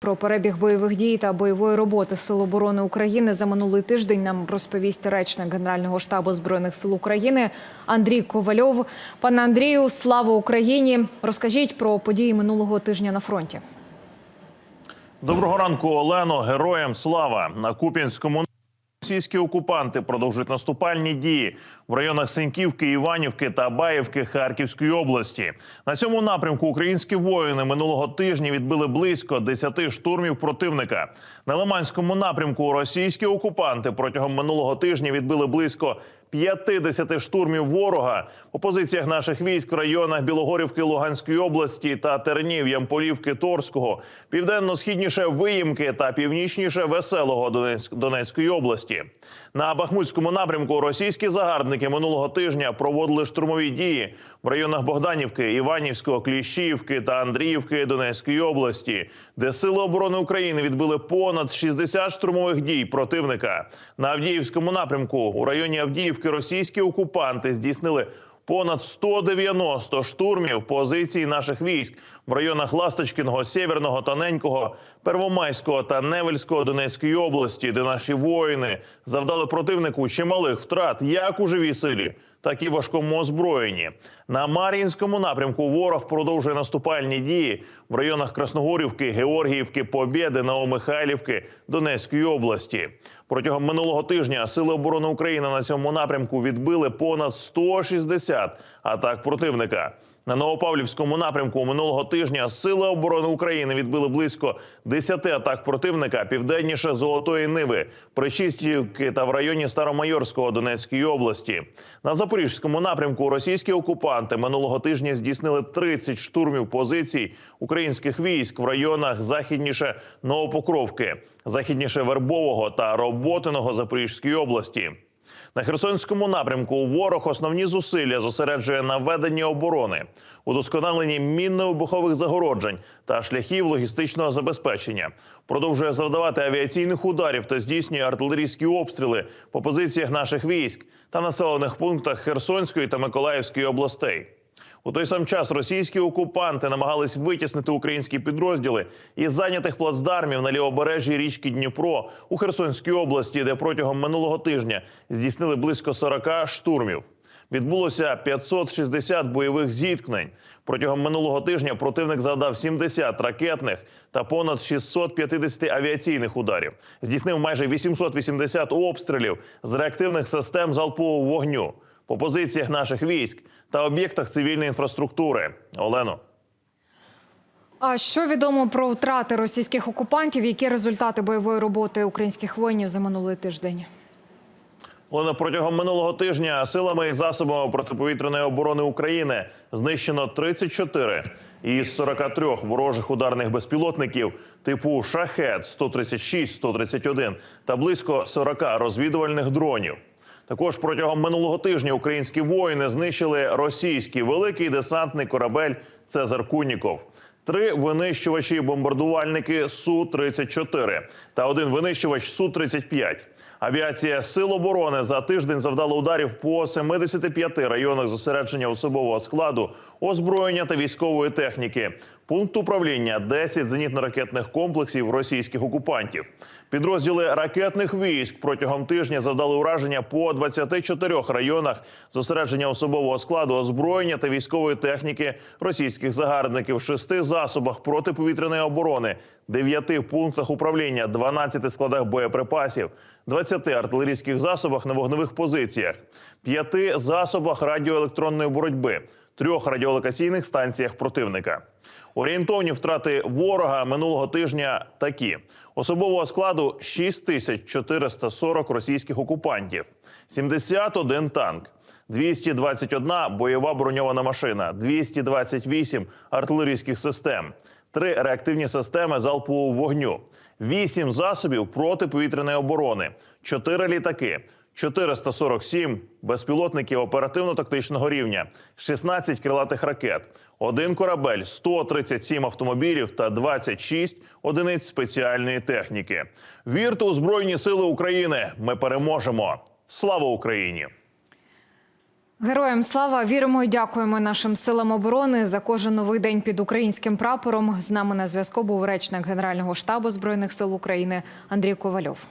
Про перебіг бойових дій та бойової роботи Сил оборони України за минулий тиждень нам розповість речник Генерального штабу збройних сил України Андрій Ковальов. Пане Андрію, слава Україні! Розкажіть про події минулого тижня на фронті. Доброго ранку, Олено. Героям слава на Куп'янському. Російські окупанти продовжують наступальні дії в районах Синьківки, Іванівки та Баївки Харківської області. На цьому напрямку українські воїни минулого тижня відбили близько 10 штурмів противника. На Лиманському напрямку російські окупанти протягом минулого тижня відбили близько 50 штурмів ворога по позиціях наших військ в районах Білогорівки Луганської області та Тернів, Ямполівки, Торського, південно-східніше Виїмки та північніше Веселого Донецьк- Донецької області. На Бахмутському напрямку російські загарбники минулого тижня проводили штурмові дії в районах Богданівки, Іванівського, Кліщіївки та Андріївки Донецької області, де сили оборони України відбили понад 60 штурмових дій противника. На Авдіївському напрямку у районі Авдіївки російські окупанти здійснили понад 190 штурмів позицій наших військ в районах Ласточкіного, Сєвєрного, Тоненького, Первомайського та Невельського Донецької області, де наші воїни завдали противнику чималих втрат як у живій силі, так і важкому озброєнні. На Мар'їнському напрямку ворог продовжує наступальні дії в районах Красногорівки, Георгіївки, Побєди, Новомихайлівки Донецької області. Протягом минулого тижня Сили оборони України на цьому напрямку відбили понад 160 атак противника. На Новопавлівському напрямку минулого тижня Сили оборони України відбили близько 10 атак противника південніше Золотої Ниви, Причистівки та в районі Старомайорського Донецької області. На Запорізькому напрямку російські окупанти минулого тижня здійснили 30 штурмів позицій українських військ в районах західніше Новопокровки, західніше Вербового та Роботиного Запорізької області. На Херсонському напрямку ворог основні зусилля зосереджує на веденні оборони, удосконаленні мінно-вибухових загороджень та шляхів логістичного забезпечення. Продовжує завдавати авіаційних ударів та здійснює артилерійські обстріли по позиціях наших військ та населених пунктах Херсонської та Миколаївської областей. У той сам час російські окупанти намагались витіснити українські підрозділи із зайнятих плацдармів на лівобережжі річки Дніпро у Херсонській області, де протягом минулого тижня здійснили близько 40 штурмів. Відбулося 560 бойових зіткнень. Протягом минулого тижня противник завдав 70 ракетних та понад 650 авіаційних ударів. Здійснив майже 880 обстрілів з реактивних систем залпового вогню по позиціях наших військ та об'єктах цивільної інфраструктури. Олено. А що відомо про втрати російських окупантів? Які результати бойової роботи українських воїнів за минулий тиждень? Олено, протягом минулого тижня силами і засобами протиповітряної оборони України знищено 34 із 43 ворожих ударних безпілотників типу Шахет 136 131 та близько 40 розвідувальних дронів. Також протягом минулого тижня українські воїни знищили російський великий десантний корабель Цезар Куніков. Три винищувачі бомбардувальники су 34 та один винищувач су 35 Авіація сил оборони за тиждень завдала ударів по 75 районах зосередження особового складу, озброєння та військової техніки. Пункт управління 10 зенітно-ракетних комплексів російських окупантів. Підрозділи ракетних військ протягом тижня завдали ураження по 24 районах зосередження особового складу, озброєння та військової техніки російських загарбників, шести засобах протиповітряної оборони, дев'яти пунктах управління, 12 складах боєприпасів, 20 артилерійських засобах на вогневих позиціях, п'яти засобах радіоелектронної боротьби, трьох радіолокаційних станціях противника. Орієнтовні втрати ворога минулого тижня такі: особового складу 6440 російських окупантів, 71 танк, 221 бойова броньована машина, 228 артилерійських систем, 3 реактивні системи залпового вогню, 8 засобів протиповітряної оборони, 4 літаки. 447 безпілотників оперативно-тактичного рівня, 16 крилатих ракет, один корабель, 137 автомобілів та 26 одиниць спеціальної техніки. Вірте у Збройні Сили України! Ми переможемо! Слава Україні! Героям слава віримо і дякуємо нашим силам оборони за кожен новий день під українським прапором. З нами на зв'язку був речник Генерального штабу збройних сил України Андрій Ковальов.